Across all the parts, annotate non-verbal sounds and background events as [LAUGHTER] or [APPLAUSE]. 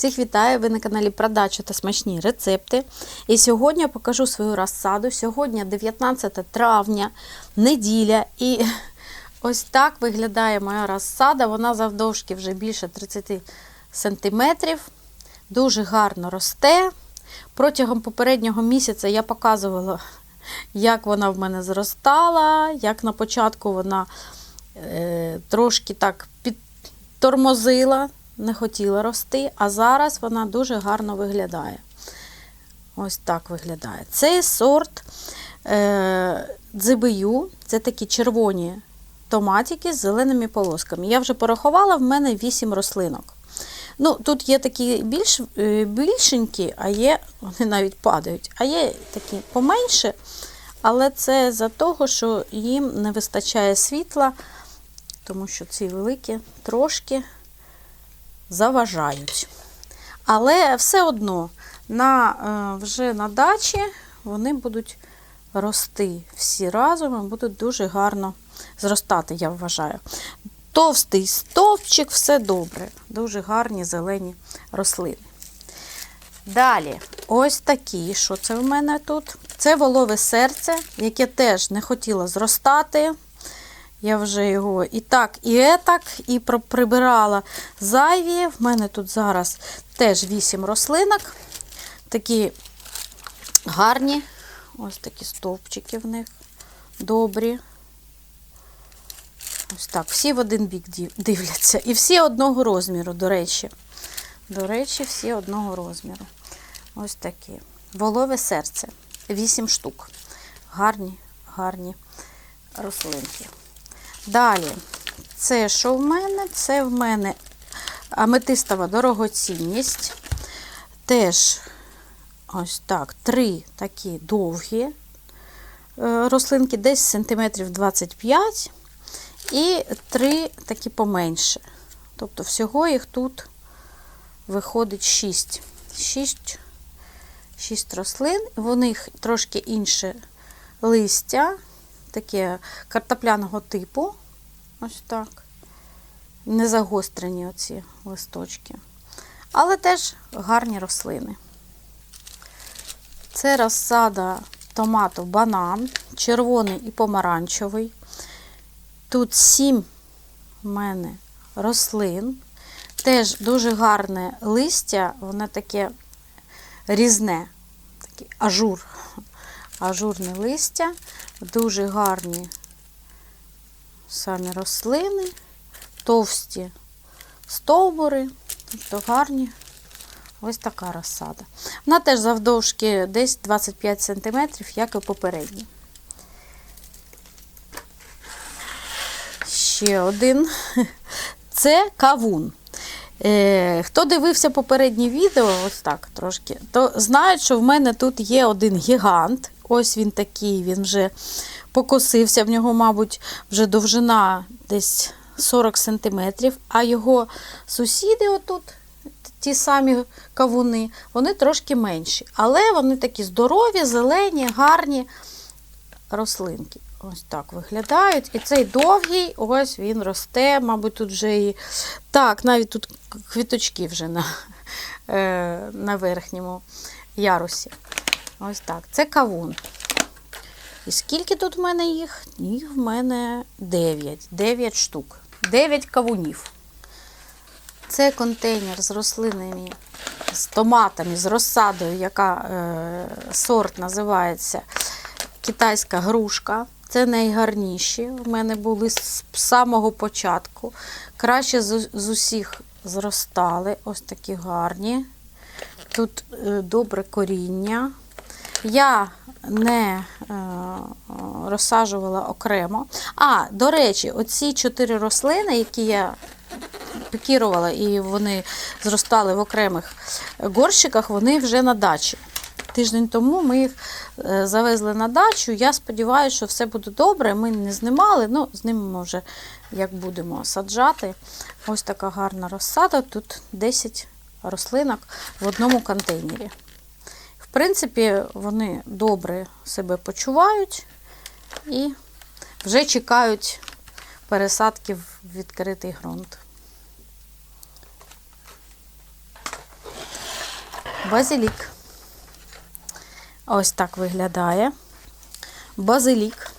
Всіх вітаю! Ви на каналі Продача та смачні рецепти. І сьогодні я покажу свою розсаду. Сьогодні 19 травня, неділя. І [LAUGHS] ось так виглядає моя розсада. Вона завдовжки вже більше 30 сантиметрів. Дуже гарно росте. Протягом попереднього місяця я показувала, як вона в мене зростала, як на початку вона е, трошки так підтормозила, не хотіла рости, а зараз вона дуже гарно виглядає. Ось так виглядає. Цей сорт е, дзибию, це такі червоні томатики з зеленими полосками. Я вже порахувала, в мене 8 рослинок. Ну, Тут є такі більш, е, більшенькі, а є, вони навіть падають, а є такі поменше, але це за того, що їм не вистачає світла, тому що ці великі трошки заважають. Але все одно на, е, вже на дачі вони будуть рости всі разом і будуть дуже гарно зростати, я вважаю. Товстий стовпчик, все добре. Дуже гарні зелені рослини. Далі, ось такі, що це в мене тут? Це волове серце, яке теж не хотіло зростати. Я вже його і так, і етак, і прибирала зайві. В мене тут зараз теж 8 рослинок. Такі гарні, ось такі стовпчики в них добрі. Ось так, всі в один бік дивляться. І всі одного розміру, до речі. До речі, всі одного розміру. Ось такі. Волове серце. 8 штук. Гарні, гарні рослинки. Далі, це що в мене? Це в мене аметистова дорогоцінність. Теж ось так, три такі довгі е, рослинки, десь сантиметрів 25 і три такі поменше. Тобто, всього їх тут виходить 6. 6, 6 рослин, в них трошки інше листя таке картопляного типу. Ось так. Не загострені оці листочки. Але теж гарні рослини. Це розсада томату банан, червоний і помаранчевий. Тут сім в мене рослин. Теж дуже гарне листя, воно таке різне, такий ажур, ажурне листя, дуже гарні самі рослини, товсті стовбури, тобто гарні. Ось така розсада. Вона теж завдовжки десь 25 см, як і попередні. Ще один. [LAUGHS] Це кавун. Е, Хто дивився попереднє відео, ось так трошки, то знають, що в мене тут є один гігант. Ось він такий, він вже покосився, в нього, мабуть, вже довжина десь 40 см, а його сусіди, отут, ті самі кавуни, вони трошки менші. Але вони такі здорові, зелені, гарні рослинки. Ось так виглядають. І цей довгий, ось він росте, мабуть, тут вже і. Так, навіть тут квіточки вже на, е, на верхньому ярусі. Ось так. Це кавун. І скільки тут в мене їх? Їх в мене 9. 9 штук. 9 кавунів. Це контейнер з рослинами, з томатами, з розсадою, яка е, сорт називається китайська грушка. Це найгарніші. У мене були з самого початку. Краще з, з усіх зростали. Ось такі гарні. Тут е, добре коріння. Я не е, розсаджувала окремо. А, до речі, оці чотири рослини, які я пікірувала, і вони зростали в окремих горщиках, вони вже на дачі. Тиждень тому ми їх е, завезли на дачу. Я сподіваюся, що все буде добре. Ми не знімали, ну, знімемо вже, як будемо саджати. Ось така гарна розсада. Тут 10 рослинок в одному контейнері. В принципі, вони добре себе почувають і вже чекають пересадки в відкритий ґрунт. Базилік. Ось так виглядає. Базилік.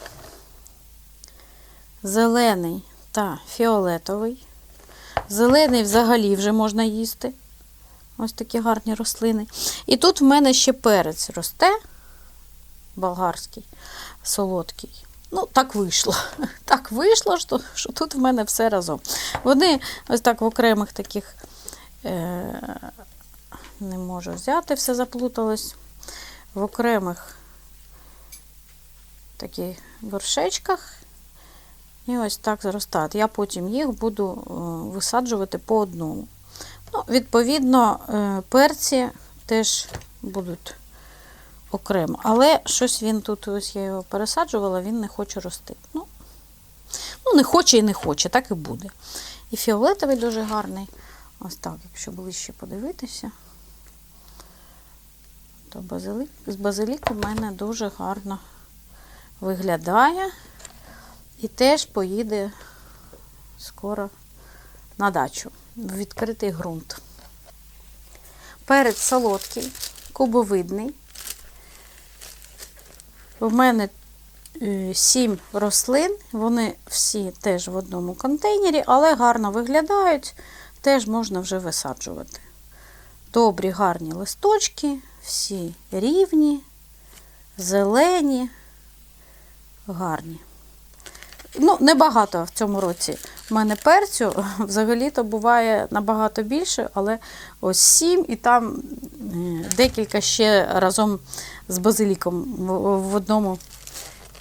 Зелений та фіолетовий. Зелений взагалі вже можна їсти. Ось такі гарні рослини. І тут в мене ще перець росте, болгарський, солодкий. Ну, так вийшло. [LAUGHS] Так вийшло, що, що тут в мене все разом. Вони ось так в окремих таких е, не можу взяти, все заплуталось. В окремих таких горшечках. І ось так зростають. Я потім їх буду е, висаджувати по одному. Відповідно, е, перці теж будуть окремо. Але щось він тут, ось я його пересаджувала, він не хоче рости. Ну, ну не хоче і не хоче, так і буде. І фіолетовий дуже гарний. Ось так, якщо ближче подивитися, то базилік, з базиліку в мене дуже гарно виглядає. І теж поїде скоро на дачу в відкритий ґрунт. Перець солодкий, кубовидний. У мене е, сім рослин, вони всі теж в одному контейнері, але гарно виглядають, теж можна вже висаджувати. Добрі, гарні листочки, всі рівні, зелені, гарні. Ну, небагато в цьому році в мене перцю. [LAUGHS] Взагалі-то буває набагато більше, але ось сім і там е, декілька ще разом з базиліком в одному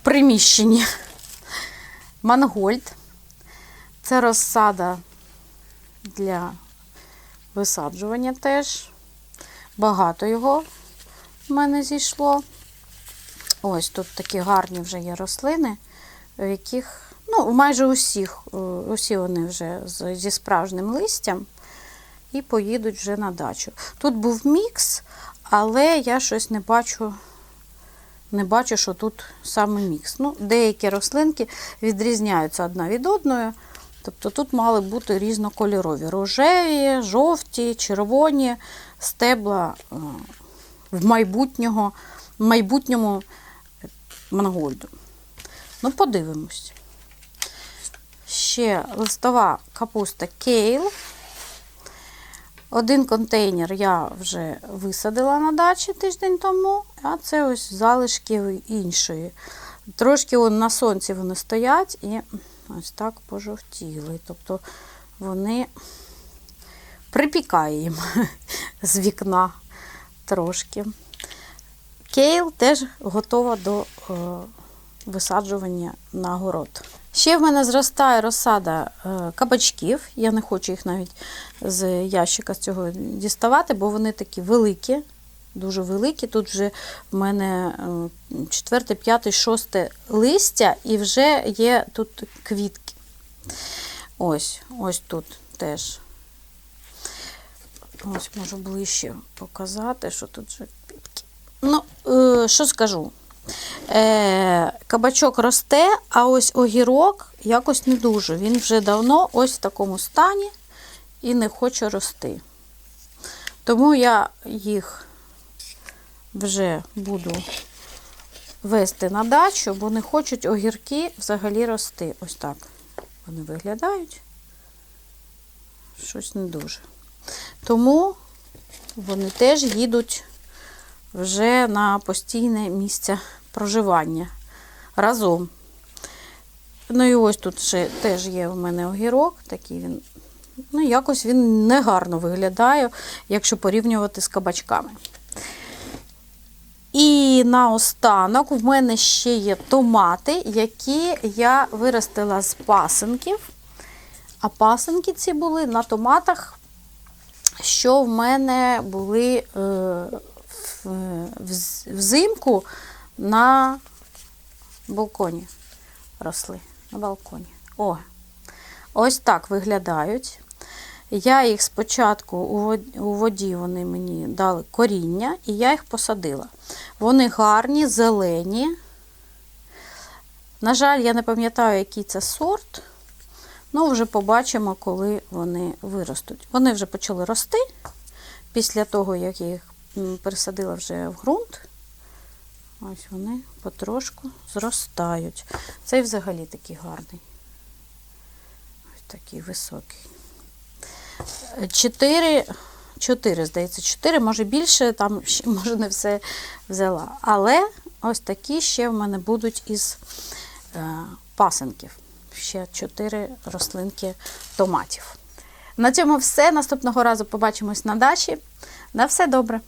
приміщенні. [LAUGHS] Мангольд. Це розсада для висаджування теж. Багато його в мене зійшло. Ось тут такі гарні вже є рослини в яких, ну, майже усіх, е, усі вони вже зі справжнім листям і поїдуть вже на дачу. Тут був мікс, але я щось не бачу, не бачу, що тут саме мікс. Ну, деякі рослинки відрізняються одна від одної. Тобто тут мали бути різнокольорові: рожеві, жовті, червоні стебла е, в майбутнього, майбутньому мангольду. Ну, подивимось. Ще листова капуста кейл. Один контейнер я вже висадила на дачі тиждень тому, а це ось залишки іншої. Трошки он, на сонці вони стоять і ось так пожовтіли. Тобто вони припікає їм [LAUGHS] з вікна трошки. Кейл теж готова до е, висаджування на город. Ще в мене зростає розсада е, кабачків. Я не хочу їх навіть з ящика з цього діставати, бо вони такі великі, дуже великі. Тут вже в мене е, четверте, п'яте, шосте листя і вже є тут квітки. Ось, ось тут теж. Ось можу ближче показати, що тут вже квітки. Ну, е, що скажу? Е, кабачок росте, а ось огірок якось не дуже. Він вже давно ось в такому стані і не хоче рости. Тому я їх вже буду вести на дачу, бо не хочуть огірки взагалі рости. Ось так вони виглядають. Щось не дуже. Тому вони теж їдуть вже на постійне місце проживання разом. Ну і ось тут ще теж є в мене огірок, такий він. Ну, якось він негарно виглядає, якщо порівнювати з кабачками. І наостанок в мене ще є томати, які я виростила з пасенків. А пасенки ці були на томатах, що в мене були е, взимку на балконі росли. На балконі. О, ось так виглядають. Я їх спочатку у воді, вони мені дали коріння, і я їх посадила. Вони гарні, зелені. На жаль, я не пам'ятаю, який це сорт. Ну, вже побачимо, коли вони виростуть. Вони вже почали рости після того, як я їх пересадила вже в ґрунт. Ось вони потрошку зростають. Цей взагалі такий гарний. Ось такий високий. Чотири, чотири, здається, чотири, може більше, там ще, може не все взяла. Але ось такі ще в мене будуть із е, пасенків. Ще чотири рослинки томатів. На цьому все. Наступного разу побачимось на дачі. На все добре!